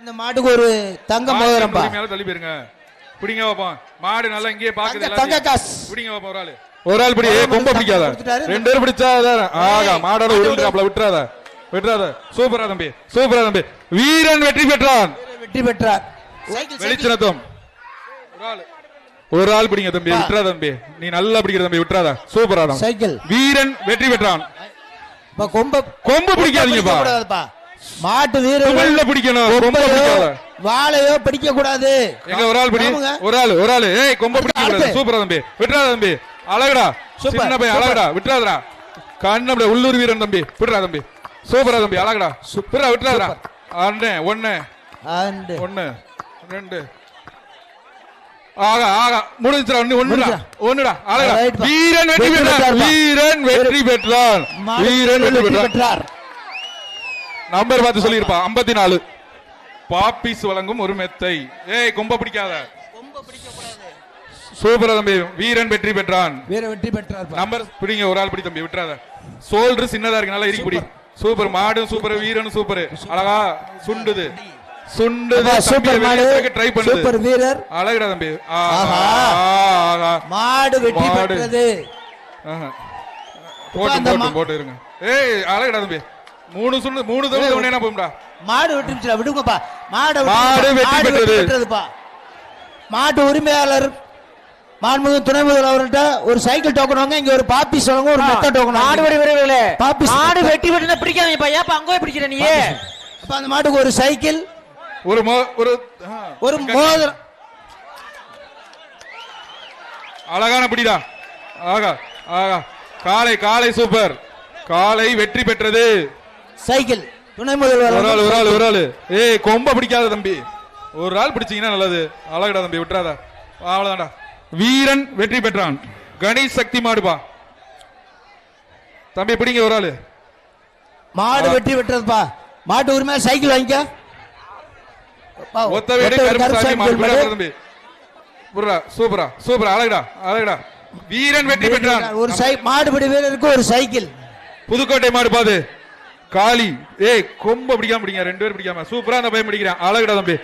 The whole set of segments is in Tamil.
இந்த மாட்டுக்கு ஒரு தங்க மோதிரம்பா மேல தள்ளி போயிருங்க. பிடிங்க பாப்போம். மாடு நல்லா இங்கேயே பாக்குது தங்க-. காசு. பிடிங்க பாப்போம் ஒரு ஆளு. ஒரு ஆள் பிடி ஏய், கொம்ப பிடிக்காத. ரெண்டு பேரும் பிடிச்சா அதான். ஆகா மாடோட உருள்றாப்ல விட்டுறாத விட்டுறாத. சூப்பரா தம்பி சூப்பரா தம்பி. வீரன் வெற்றி பெற்றான். வெற்றி பெற்றார். வெளிச்சனத்தம் ஒரு ஆள். ஒரு ஆள் பிடிங்க தம்பி விட்டுறாத தம்பி. நீ நல்லா பிடிக்கிற தம்பி விட்டுறாத. சூப்பரா தான். சைக்கிள். வீரன் வெற்றி பெற்றான். இப்ப கொம்ப கொம்பு பிடிக்காதீங்கப்பா மாட்டு வீரர் தமிழ்ல பிடிக்கணும் பிடிக்காத. வாழையோ பிடிக்க கூடாது எங்க ஒரு ஆள் பிடி. ஒரு ஆள் ஒரு ஆள். ஏய் கொம்ப பிடிக்க கூடாது. சூப்பரா தம்பி. விட்டுறாத தம்பி. அழகுடா. சூப்பர், சின்ன பையன் சூப்பர். அழகுடா. விட்டுறாதடா. கண்ணம் உள்ளூர் வீரன் தம்பி. விட்டுறா தம்பி. சூப்பரா தம்பி அழகுடா. விட்டுறா விட்டுறாதடா. அண்ணே ஒண்ணு. ஒண்ணு. ரெண்டு. ஆகா ஆகா. முடிஞ்சிடா ஒண்ணு ஒண்ணுடா. ஒண்ணுடா அழகா. வீரன் வெற்றி பெற்றார்ப்பா. வீரன் வெற்றி பெற்றான். மாடு வீரன் வெற்றி பெற்றார். நம்பர் பார்த்து சொல்லியிருப்பா. ஐம்பத்தி நாலு பாப்பிஸ் வழங்கும் ஒரு மெத்தை. ஏய் கொம்ப பிடிக்காத. சூப்பரா தம்பி. வீரன் வெற்றி பெற்றான். வீர வெற்றி பெற்றார் நம்பர் பிடிங்க ஒரு ஆள் பிடி தம்பி விட்டுறாத. சோல்டர் சின்னதா இருக்கு நல்லா இறுக்கி பிடி. சூப்பர். மாடும் சூப்பர் வீரனும் சூப்பர். அழகா சுண்டுது. சுண்டுது சூப்பர் மாடு. ட்ரை பண்ணுது. சூப்பர் வீரர். அழகுடா தம்பி. ஆஹா. மாடு வெற்றி மாடு. பெற்றது. ஆஹா. போட்டு போட்டு போட்டு இருங்க. ஏய் அழகுடா தம்பி. மூணு சுண்டு மூணு தவிர ஒண்ணே போகும்டா. மாடு பெற்ற விடுங்கப்பா. மாடு மாடு பெற்றது. பெற்றதுப்பா. மாட்டு உரிமையாளர் மாண்புமிகு துணை முதல்வர்கிட்ட ஒரு சைக்கிள் டோக்கன் வாங்க இங்க ஒரு பாப்பி சொல்லுங்க ஒரு மெத்த டோக்கன் மாடுபடி வீரர்களே பாப்பி மாடு வெட்டி வெட்டினா பிடிக்காதீங்கப்பா ஏப்பா அங்கே போய் பிடிக்கிற நீ? அப்ப அந்த மாட்டுக்கு ஒரு சைக்கிள் ஒரு மோ ஒரு. ஒரு மோதிரம். அழகான பிடிடா. ஆகா ஆகா. காலை காலை சூப்பர். காலை வெற்றி பெற்றது. சைக்கிள். துணை ஒரு ஆள் முதல்வர் ஒரு ஆள் ஒரு ஆள். ஏய் கொம்ப பிடிக்காத தம்பி. ஒரு ஆள் பிடிச்சீங்கன்னா நல்லது. அழகுடா தம்பி விட்டுறாத. அவ்வளவுதான்டா. வீரன் வெற்றி பெற்றான். கணேஷ் சக்தி மாடுபா. தம்பி பிடிங்க ஒரு ஆளு. மாடு வெற்றி பெற்றதுப்பா. மாட்டு உரிமையாளர் சைக்கிள் வாங்கிக்க. ஒத்த வீடு கருப்பு மாடு. தம்பி. புர்ரா சூப்பரா சூப்பரா அழகுடா அழகுடா. வீரன் வெற்றி பெற்றான். ஒரு சை மாடுபிடி வீரருக்கு ஒரு சைக்கிள். புதுக்கோட்டை மாடு பாது. காளி. ஏய் கொம்ப பிடிக்காம பிடிங்க ரெண்டு பேரும் பிடிக்காம. சூப்பரா அந்த பையன் பிடிக்கிறான். அழகுடா தம்பி.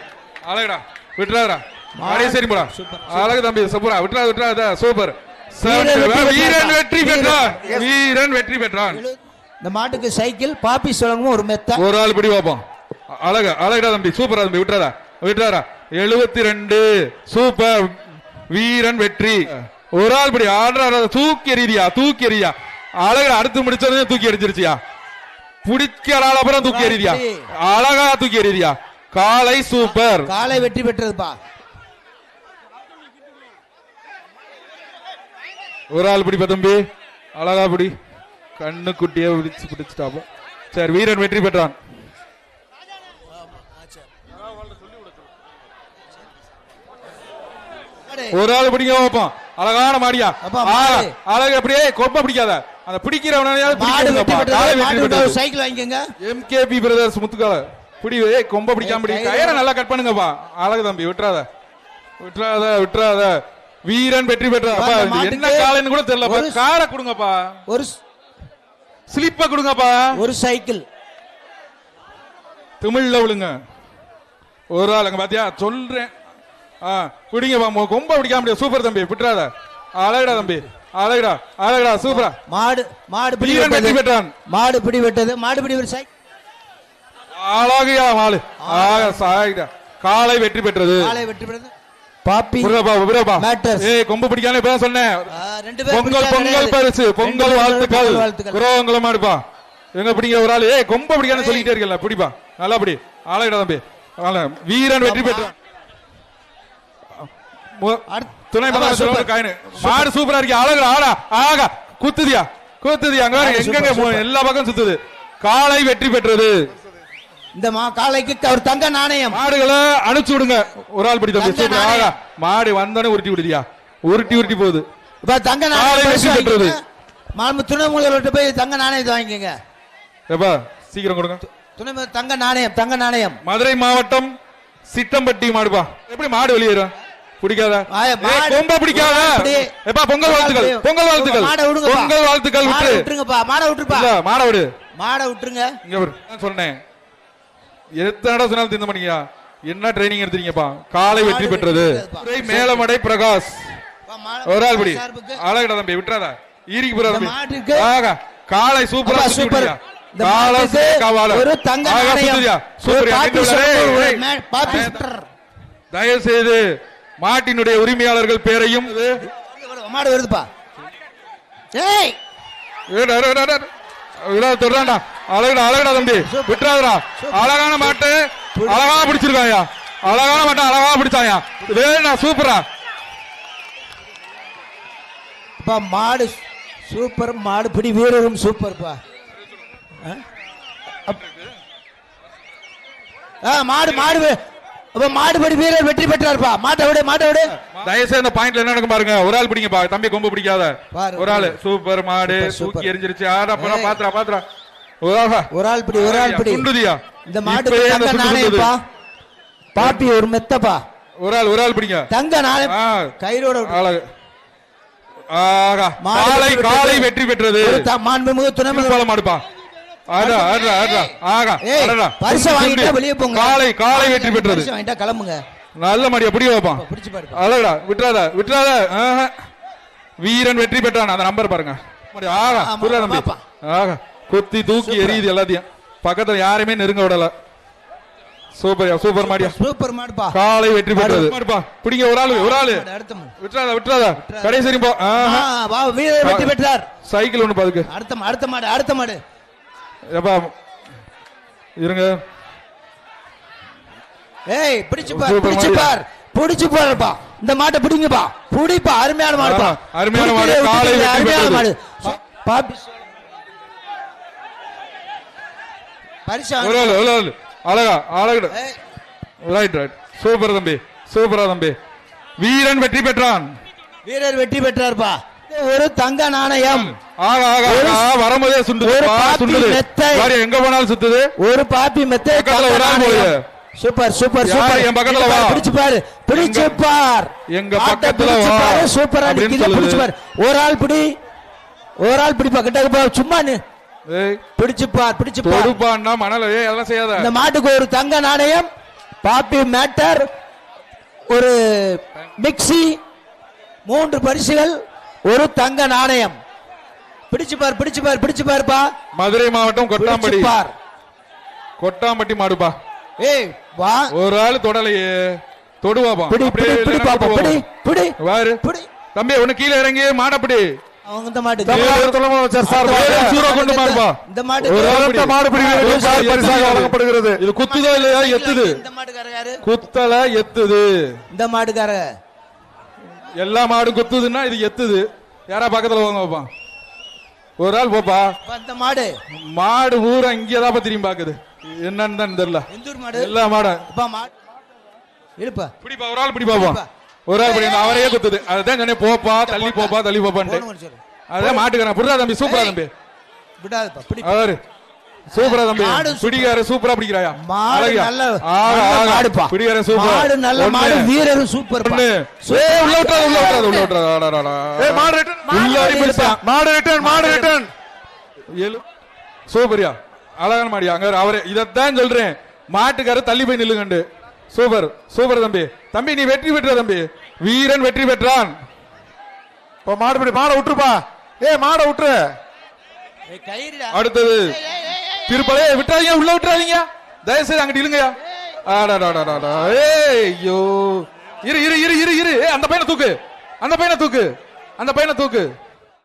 அழகுடா. விட்டுறாதா மாடே சரி போடா அழகு தம்பி சூப்பரா. விட்டுறா விட்டுறாத சூப்பர். வீரன் வெற்றி பெற்றான். வீரன் வெற்றி பெற்றான். இந்த மாட்டுக்கு சைக்கிள் பாப்பி சொல்லுங்க ஒரு மெத்த. ஒரு ஆள் பிடி பார்ப்போம். அழகா அழகுடா தம்பி. சூப்பரா தம்பி. விட்டுறாதா? விட்டுறாரா எழுபத்தி ரெண்டு சூப்பர். வீரன் வெற்றி. ஒரு ஆள் பிடி. ஆடுறா தூக்கி எறியா தூக்கி எறியா அழகா அடுத்து முடிச்சதுமே தூக்கி எரிஞ்சிருச்சியா பிடிக்கிறாள் அப்புறம் தூக்கி எறியா அழகா தூக்கி எறியா காலை சூப்பர். காலை வெற்றி பெற்றதுப்பா. ஒரு ஆள் பிடிப்பா தம்பி. அழகா பிடி. கண்ணு குட்டியா பிடிச்சு பிடிச்சிட்டாப்ப சரி வீரன் வெற்றி பெற்றான். ஒரு ஆள் பிடிக்க வைப்போம் அழகான மாடியா. அழகு அப்படியே கொம்ப பிடிக்காத. அந்த பிடிக்கிறவனையாவது மாடு வெற்றி பெற்றது மாட்டு பிடிக்கிறப்பா ஒரு சைக்கிள் வாங்கிக்கோங்க. எம்கேபி பிரதர்ஸ் முத்துக்கால பிடி ஏய் கொம்ப பிடிக்காம பிடி. கயிறை நல்லா கட் பண்ணுங்கப்பா. அழகு தம்பி விட்டுறாத. விட்டுறாத விட்டுறாத. வீரன் வெற்றி பெற்ற அப்பா, அந்த இது மாட்டுக்கு என்ன காலைன்னு கூட தெரியலப்பா. காரை கொடுங்கப்பா. ஒரு ஸ்லிப்ப கொடுங்கப்பா. ஒரு சைக்கிள். தமிழ்ல விழுங்க. ஒரு ஆளுங்க பாத்தியா? சொல்றேன். ஆ பிடிங்கப்பா மொ- கொம்ப பிடிக்காம முடியாது சூப்பர் தம்பி விட்டுறாத. அழகுடா தம்பி. அழகுடா அழகுடா சூப்பரா. மாடு மாடு பிடி வெற்றி. பெற்றான் மாடு பிடி வெட்டது மாடு பிடி ஒரு சைக்கிள் அழகுயா மாலு ஆக சாயிடா. காலை வெற்றி பெற்றது. காலை வெற்றி பெற்றது. பாப்பி புரியப்பா புரியப்பா Matters. ஏய் கொம்பு பிடிக்காம இப்பதான் சொன்னேன். ரெண்டு பேர் பொங்கல் பொங்கல். பரிசு பொங்கல் வாழ்த்துக்கள். மாடுப்பா. எங்க பிடிங்க ஒரு ஆளு? ஏய் கொம்ப பிடிக்கான்னு சொல்லிட்டே இருக்கல பிடிப்பா. நல்லா பிடி. ஆளையிட தம்பி. வீரன் வெற்றி பெற்றான். துணை மாடு சூப்பரா இருக்கு. அழகு ஆடா ஆகா குத்துதியா குத்துதியா. அங்க போ- எல்லா பக்கம் சுத்துது. காலை வெற்றி பெற்றது. இந்த மா காலைக்கு ஒரு தங்க நாணயம். மாடுகளை அனுப்பிச்சு விடுங்க. ஒரு ஆள் பிடி தம்பி தங்க சூப்பர் ஆகா. மாடு வந்தோடனே உருட்டி விடுதியா? உருட்டி உருட்டி போகுது. தங்க நாணயம் வெற்றி பெற்றது. மாண்பு துணை முதல்வர்கிட்ட போய் தங்க நாணயத்தை வாங்கிக்கோங்க. எப்பா சீக்கிரம் கொடுங்க. துணை தங்க நாணயம் தங்க நாணயம். மதுரை மாவட்டம் சித்தம்பட்டி மாடுப்பா. எப்படி மாடு வெளியேறும்? பிடிக்காத? கொம்ப பிடிக்காத. எப்பா பொங்கல் வாழ்த்துக்கள் பொங்கல் வாழ்த்துக்கள். பொங்கல் வாழ்த்துக்கள் விட்டு. விட்டுருங்கப்பா மாடை விட்டுருப்பா. மாடை விடு. மாடை விட்டுருங்க. இங்க நான் சொன்னேன். எத்தனை சொன்னாலும் திந்த பண்ணியா என்ன ட்ரைனிங் எடுத்தீங்கப்பா? காலை வெற்றி பெற்றது. மேலமடை பிரகாஷ். ஒரு ஆள் பிடி. அழகடா தம்பி விட்டுறாதா. ஈரிக்கு ஆகா காலை சூப்பரா சூப்பர். காலை கவால. ஒரு தங்க நாணயம். சொட்டு. தயவு செய்து மாட்டினுடைய உரிமையாளர்கள் பேரையும் மாடு வருதுப்பா. ஏய்! தொடுறான்டா. அழகுடா அழகுடா தம்பி. விட்டுறாதடா. அழகான மாட்டு அழகா பிடிச்சிருக்காயா? அழகான மாட்டை அழகா பிடிச்சாயா? வேணா சூப்பரா. அப்பா மாடு சூப்பர் மாடு பிடி வீரரும் சூப்பர்ப்பா. ஆ? மாடு மாடு அப்ப மாடுபடி வீரர் வெற்றி பெற்றார்ப்பா. மாட்டை விடு மாட்டை விடு. தயவுசெய்து இந்த பாயிண்ட்ல என்ன நடக்கும் பாருங்க. ஒரு ஆள் பிடிங்கப்பா தம்பி கொம்பு பிடிக்காத. ஒரு ஆளு. சூப்பர் மாடு. தூக்கி எரிஞ்சிருச்சு. ஆடா ஏய். பாத்துறா பாத்துறா ஒரு ஆளா? பிடி ஒரு ஆள் பிடி. சுண்டுதியா இந்த அந்த தங்க. நாணயம்ப்பா பாப்பி ஒரு மெத்தப்பா. ஒரு ஆள் ஒரு ஆள் பிடிங்க. தங்க நாணயம். கயிறோட. அழகு மாடு காலை வெற்றி காலை பெற்றது. வெற்றி பெற்றது. மாண்புமிகு துணை மாடுப்பா. காலை காலை வெற்றி பெற்றது. கிளம்புங்க. நல்ல மாடியா பிடி வைப்பான் அழகடா விட்டுறாத விட்டுறாத. வீரன் வெற்றி பெற்றான். அந்த நம்பர் பாருங்க. மாடி, ஆகா புரியல பாப்பா. ஆகா குத்தி தூக்கி எரியுது எல்லாத்தையும். பக்கத்துல யாருமே நெருங்க விடல. சூப்பர்யா சூப்பர் மாடியா. சூப்பர் மாடுப்பா. காலை வெற்றி பெற்றது. மாடுப்பா பிடிங்க ஒரு ஆளு ஒரு ஆளு. மாடு, மாடு. விட்டுறாத விட்டுறாத. கடைசி போ. வா வீரர் வெற்றி பெற்றார். சைக்கிள் ஒண்ணு பாதுக்கு அடுத்த அடுத்த மாடு அடுத்த மாடு. எப்பா இருங்க. ஏய் பிடிச்சு பார் பிடிச்சு. பார். பிடிச்சு பாருப்பா. இந்த மாட்டை பிடிங்கப்பா. புடிப்பா அருமையான மாடுப்பா. அருமையான மாடு, காலை அருமையான மாடு. பாப்பி பரிசா அழகா அழகு ரைட் ரைட் சூப்பர் தம்பி சூப்பரா தம்பி. வீரன் வெற்றி பெற்றான். வீரர் வெற்றி பெற்றார்ப்பா. ஒரு தங்க நாணயம். ஆக, வரும்போதே சுண்டுது. எங்க போனாலும் சுத்துது. ஒரு பாப்பி மெத்தை. Super super super. என் பக்கத்துல வா. பிடிச்சு பாரு. பிடிச்சு பார். எங்க பக்கத்துல வா. பாரு. சூப்பரா நிக்குது. பிடிச்சு பாரு. ஒரு ஆள் பிடி. ஒரு ஆள் பிடிப்பா. கிட்ட போ சும்மா நீ பிடிச்சு பார் பிடிச்சு பார். தொடுப்பான்னா மணல ஏய் அதெல்லாம் செய்யாத. இந்த மாட்டுக்கு ஒரு தங்க நாணயம். பாப்பி மேட்டர். ஒரு மிக்ஸி. மூன்று பரிசுகள். ஒரு தங்க நாணயம். பிடிச்சு பார் பிடிச்சு பார் பிடிச்சு பாருப்பா. மதுரை மாவட்டம் கொட்டாம்பட்டி பார். கொட்டாம்பட்டி மாடுப்பா. ஏய் வா. ஒரு ஆள் தொடலையே. தொடுவாப்பா பிடி பிடி பிடி பாப்பா. பிடி. பிடி. வாரு. பிடி. தம்பி ஒண்ணு கீழே இறங்கி மாடப்பிடி. அவங்க இந்த வேறு சூறா கொண்டு மாடுப்பா. இந்த மாட்டுக்கு ஒரு ஆள் ஒரு பிடி. மாடுபிடி ஒரு ஆள் பரிசாக வழங்கப்படுகிறது இது குத்துதோ இல்லையா? எத்துது. இந்த மாட்டுக்கார யாரு குத்தல எத்துது. இந்த மாட்டுக்கார எல்லா மாடும் குத்துதுன்னா இது எத்துது. யாரா பக்கத்துல வாங்க வைப்பான் ஒரு ஆள் போப்பா. அப்பா, இந்த மாடு? மாடு ஊரா இங்கதான் திரும்பி பாக்குது. என்னன்னு தான் தெரியல. மாடு? எல்லா மாடும் அப்பா மாடு இழுப்பா பிடிப்பா ஒரு ஆள் பிடி பாப்போம் ஒரு ஆள் பிடி அவரையே குத்துது. அதுதான் சொன்னேன் போப்பா தள்ளி போப்பா தள்ளி போப்பான்ட்டு. அதான் மாட்டுக்காரன். புரியா தம்பி சூப்பரா தம்பி. விடாதப்பா பிடி அவரு. சூப்பரா தம்பி. பிடிக்கார சூப்பரா. பிடிக்கிறாயா? மாடு. நல்ல. மாடுப்பா. பிடிக்கார சூப்பர். மாடு நல்ல. மாடு வீரரும் சூப்பர். உள்ள விட்டுறாத, உள்ள விட்டுறாத, உள்ள விட்டுறாத. மாடு return, உள்ள அடி. மாடு ரிட்டர்ன் மாடு ரிட்டர்ன் ஏழு சூப்பர்யா. அழகான மாடியா அங்க அவரே இதத்தான் சொல்றேன். மாட்டுக்கார தள்ளி போய் நில்லுங்கண்டு சூப்பர் சூப்பர் தம்பி. தம்பி நீ வெற்றி பெற்ற தம்பி. வீரன் வெற்றி பெற்றான். இப்போ மாடு பிடி மாடை விட்டுருப்பா. ஏய் மாடை விட்டுரு. அடுத்தது. திருப்பலே விட்டுறாதீங்க உள்ள விட்டுறாதீங்க. தயவு செய்து அங்கிட்டு இல்லைங்கயா ஆடாடாடாடா ஏய் ஐயோ இரு இரு இரு இரு. இரு அந்த பையனை தூக்கு. அந்த பையனை தூக்கு. அந்த பையனை தூக்கு.